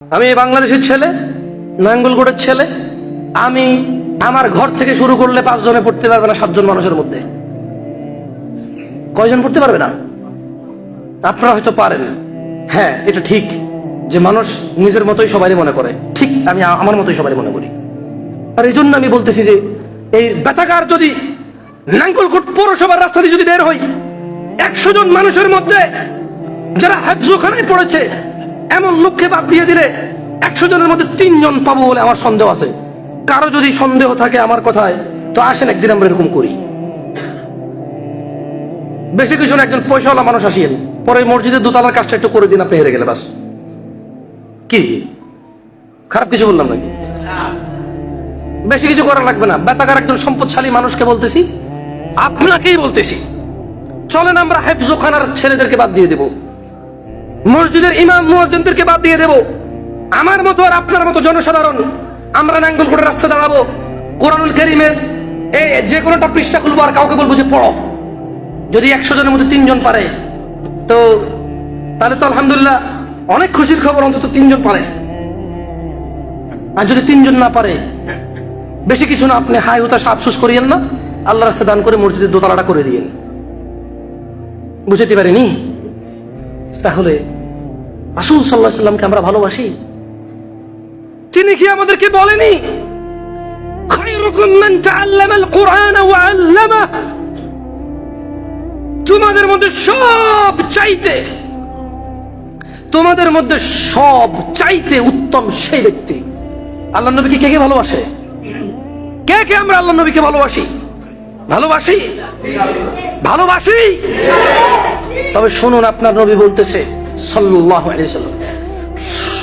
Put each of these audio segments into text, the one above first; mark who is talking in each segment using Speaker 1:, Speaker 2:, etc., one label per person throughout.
Speaker 1: আমি বাংলাদেশের ছেলে, নাঙ্গলকোটের ছেলে। আমি আমার ঘর থেকে শুরু করলে পাঁচজনে পড়তে পারবে না সাতজন মানুষের মধ্যে। কয়জন পড়তে পারবে না? আপনারা হয়তো পারেন। হ্যাঁ এটা ঠিক যে মানুষ নিজের মতোই সবাই মনে করে। ঠিক, আমি আমার মতোই সবাই মনে করি। আর এই জন্য আমি বলতেছি যে, এই বেতাকার যদি নাঙ্গলকোট পৌরসভার রাস্তা দিয়ে যদি বের হই একশো জন মানুষের মধ্যে যারা হাফজোখানায় পড়েছে এমন লোককে বাদ দিয়ে দিলে একশো জনের মধ্যে তিনজন পাবো বলে আমার সন্দেহ আছে। কারও যদি সন্দেহ থাকে আমার কথায়, তো আসেন একদিন আমরা এরকম করি। বেশি কিছু না, একজন পয়সাওয়ালা মানুষ আসিয়েন পরে মসজিদের দোতলার কাজটা একটু করে দিন, আপনি হেরে গেলে বাস। কি? খারাপ কিছু বললাম নাকি? বেশি কিছু করা লাগবে না। বেতাকার একজন সম্পদশালী মানুষকে বলতেছি, আপনাকেই বলতেছি, চলেন আমরা হেফজোখানার ছেলেদেরকে বাদ দিয়ে দেব। মসজিদের ইমাম মুয়াজ্জিনদেরকে বাদ দিয়ে দেব। আমার মতো আর আপনার মতো জনসাধারণ আমরা নাঙ্গলকোটের রাস্তা দাঁড়াবো। কোরআনুল করিমের এই যে কোনোটা পৃষ্ঠা খুলবো আর কাউকে বলব যে পড়ো। যদি একশো জনের মধ্যে তিনজন পারে, তো তাহলে তো আলহামদুলিল্লাহ অনেক খুশির খবর, অন্তত তিনজন পারে। আর যদি তিনজন না পারে, বেশি কিছু না, আপনি হাই হতাশ আফসোস করিয়েন না। আল্লাহ রাস্তা দান করে মসজিদের দোতলাটা করে দিয়েন। বুঝতে পারিনি? তাহলে রাসূল সাল্লাহ সাল্লামকে আমরা ভালোবাসি? তিনি কি আমাদেরকে বলেনি? তোমাদের মধ্যে সব চাইতে, তোমাদের মধ্যে সব চাইতে উত্তম সেই ব্যক্তি। আল্লাহ নবীকে কে কে ভালোবাসে? কে কে আমরা আল্লাহ নবীকে ভালোবাসি? ভালোবাসি? ভালোবাসি? তবে শুনুন, আপনার নবী বলতেছে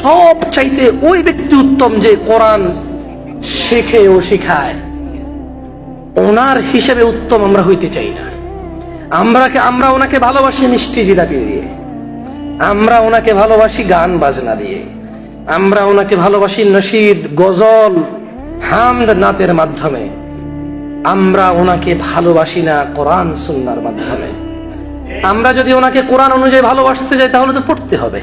Speaker 1: সব চাইতে ওই ব্যক্তি উত্তম যে কোরআন শেখে ও শিখায়, ওনার হিসেবে উত্তম আমরা হইতে চাই না। আমরা আমরা ওনাকে ভালোবাসি মিষ্টি জিলাপি দিয়ে। আমরা ওনাকে ভালোবাসি গান বাজনা দিয়ে। আমরা ওনাকে ভালোবাসি নসিদ, গজল, হামদ, নাতের মাধ্যমে। আমরা ওনাকে ভালোবাসি না কোরআন, সুন্নার মাধ্যমে। আমরা যদি ওনাকে কোরআন অনুযায়ী ভালোবাসতে যাই, তাহলে তো পড়তে হবে।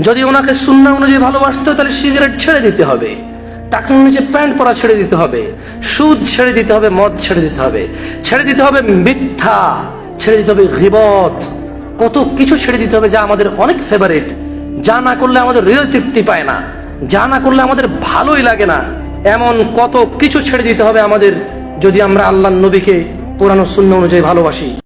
Speaker 1: যদি ওনাকে সুন্না অনুযায়ী ভালোবাসতে হয়, তাহলে সিগারেট ছেড়ে দিতে হবে। টাকার নিচে প্যান্ট পরা ছেড়ে দিতে হবে। সুদ ছেড়ে দিতে হবে, মদ ছেড়ে দিতে হবে। ছেড়ে দিতে হবে মিথ্যা, ছেড়ে দিতে হবে গিবত। কত কিছু ছেড়ে দিতে হবে যা আমাদের অনেক ফেভারিট যা না করলে আমাদের হৃদয় তৃপ্তি পায় না। যা না করলে আমাদের ভালোই লাগে না। এমন কত কিছু ছেড়ে দিতে হবে আমাদের যদি আমরা আল্লাহ নবীকে ও শূন্য অনুযায়ী ভালোবাসি।